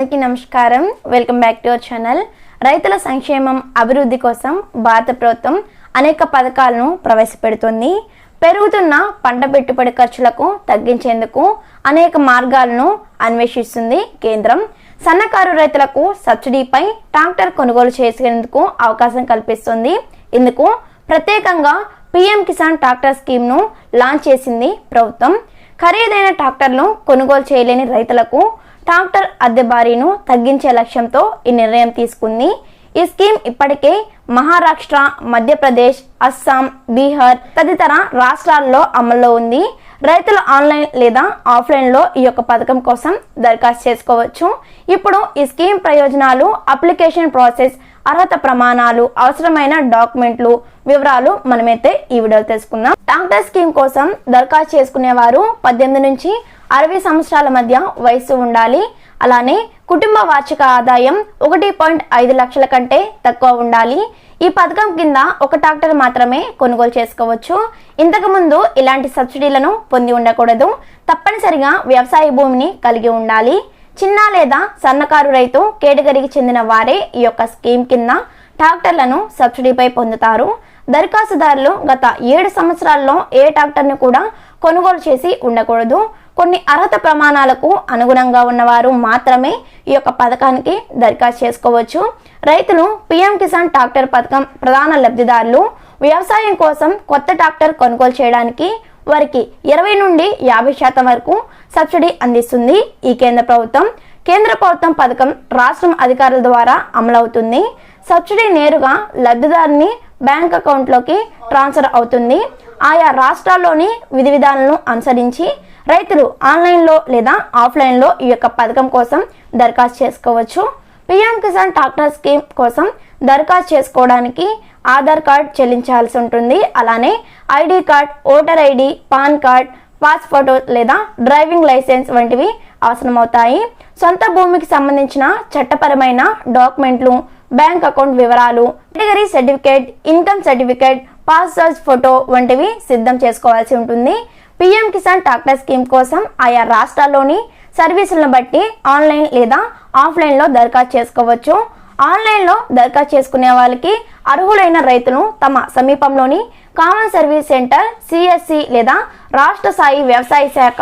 అందరికీ నమస్కారం. Welcome back to our channel. రైతుల సంక్షేమం అభివృద్ధి కోసం భారత ప్రభుత్వం అనేక పథకాలను ప్రవేశపెడుతుంది. పెరుగుతున్న పంట పెట్టుబడి ఖర్చులకు తగ్గించేందుకు అనేక మార్గాలను అన్వేషిస్తుంది కేంద్రం. సన్నకారు రైతులకు సబ్సిడీపై ట్రాక్టర్ కొనుగోలు చేసేందుకు అవకాశం కల్పిస్తుంది. ఇందుకు ప్రత్యేకంగా పీఎం కిసాన్ ట్రాక్టర్ స్కీమ్ను లాంచ్ చేసింది ప్రభుత్వం. ఖరీదైన ట్రాక్టర్లు కొనుగోలు చేయలేని రైతులకు ట్రాక్టర్ అద్దె భారీను తగ్గించే లక్ష్యంతో ఈ నిర్ణయం తీసుకుంది. ఈ స్కీమ్ ఇప్పటికే మహారాష్ట్ర మధ్యప్రదేశ్ అస్సాం బీహార్ తదితర రాష్ట్రాల్లో అమల్లో ఉంది. రైతులు ఆన్లైన్ లేదా ఆఫ్లైన్లో ఈ యొక్క పథకం కోసం దరఖాస్తు చేసుకోవచ్చు. ఇప్పుడు ఈ స్కీమ్ ప్రయోజనాలు అప్లికేషన్ ప్రాసెస్ అర్హత ప్రమాణాలు అవసరమైన డాక్యుమెంట్లు వివరాలు మనమైతే ఈ వీడియోలో తెలుసుకుందాం. టాక్టర్ స్కీమ్ కోసం దరఖాస్తు చేసుకునేవారు పద్దెనిమిది నుంచి అరవై సంవత్సరాల మధ్య వయసు ఉండాలి. అలానే కుటుంబ వార్షిక ఆదాయం ఒకటి పాయింట్ ఐదు లక్షల కంటే తక్కువ ఉండాలి. ఈ పథకం కింద ఒక ట్రాక్టర్ మాత్రమే కొనుగోలు చేసుకోవచ్చు. ఇంతకు ముందు ఇలాంటి సబ్సిడీలను పొంది ఉండకూడదు. తప్పనిసరిగా వ్యవసాయ భూమిని కలిగి ఉండాలి. చిన్న లేదా సన్నకారు రైతు కేటగిరీకి చెందిన వారే ఈ యొక్క స్కీమ్ కింద ట్రాక్టర్లను సబ్సిడీపై పొందుతారు. దరఖాస్తుదారులు గత ఏడు సంవత్సరాల్లో ఏ ట్రాక్టర్ను కూడా కొనుగోలు చేసి ఉండకూడదు. కొన్ని అర్హత ప్రమాణాలకు అనుగుణంగా ఉన్నవారు మాత్రమే ఈ యొక్క పథకానికి దరఖాస్తు చేసుకోవచ్చు. రైతులు పిఎం కిసాన్ ట్రాక్టర్ పథకం ప్రధాన లబ్ధిదారులు. వ్యవసాయం కోసం కొత్త ట్రాక్టర్ కొనుగోలు చేయడానికి వారికి ఇరవై నుండి యాభై శాతం వరకు సబ్సిడీ అందిస్తుంది ఈ కేంద్ర ప్రభుత్వం. కేంద్ర ప్రభుత్వం పథకం రాష్ట్రం అధికారుల ద్వారా అమలవుతుంది. సబ్సిడీ నేరుగా లబ్ధిదారుని బ్యాంక్ అకౌంట్లోకి ట్రాన్స్ఫర్ అవుతుంది. ఆయా రాష్ట్రాల్లోని విధి విధానాలను అనుసరించి రైతులు ఆన్లైన్లో లేదా ఆఫ్లైన్లో ఈ యొక్క పథకం కోసం దరఖాస్తు చేసుకోవచ్చు. పిఎం కిసాన్ ట్రాక్టర్ స్కీమ్ కోసం దరఖాస్తు చేసుకోవడానికి ఆధార్ కార్డ్ చెల్లించాల్సి ఉంటుంది. అలానే ID card voter ID PAN card pass photo లేదా డ్రైవింగ్ లైసెన్స్ వంటివి అవసరమవుతాయి. సొంత భూమికి సంబంధించిన చట్టపరమైన డాక్యుమెంట్లు బ్యాంక్ అకౌంట్ వివరాలు category certificate income certificate pass photo వంటివి సిద్ధం చేసుకోవాల్సి ఉంటుంది. పిఎం కిసాన్ ట్రాక్టర్ స్కీమ్ కోసం ఆయా రాష్ట్రాల్లోని సర్వీసులను బట్టి ఆన్లైన్ లేదా ఆఫ్లైన్లో దరఖాస్తు చేసుకోవచ్చు. ఆన్లైన్లో దరఖాస్తు చేసుకునే వాళ్ళకి అర్హులైన రైతులు తమ సమీపంలోని కామన్ సర్వీస్ సెంటర్ సిఎస్సి లేదా రాష్ట్ర స్థాయి వ్యవసాయ శాఖ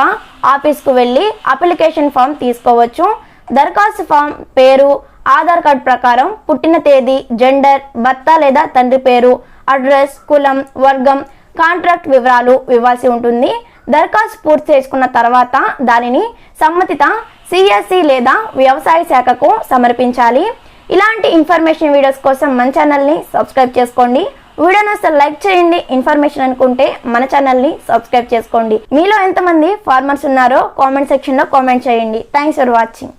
ఆఫీస్కు వెళ్ళి అప్లికేషన్ ఫామ్ తీసుకోవచ్చు. దరఖాస్తు ఫామ్ పేరు ఆధార్ కార్డ్ ప్రకారం పుట్టిన తేదీ జెండర్ భర్త లేదా తండ్రి పేరు అడ్రస్ కులం వర్గం కాంట్రాక్ట్ వివరాలు ఇవ్వాల్సి ఉంటుంది. దరఖాస్తు పూర్తి చేసుకున్న తర్వాత దానిని సంబంధిత సిఎస్సి లేదా వ్యవసాయ శాఖకు సమర్పించాలి. ఇలాంటి ఇన్ఫర్మేషన్ వీడియోస్ కోసం మన ఛానల్ని సబ్స్క్రైబ్ చేసుకోండి. వీడియోని అసలు లైక్ చేయండి. ఇన్ఫర్మేషన్ అనుకుంటే మన ఛానల్ని సబ్స్క్రైబ్ చేసుకోండి. మీలో ఎంతమంది ఫార్మర్స్ ఉన్నారో కామెంట్ సెక్షన్లో కామెంట్ చేయండి. Thanks for watching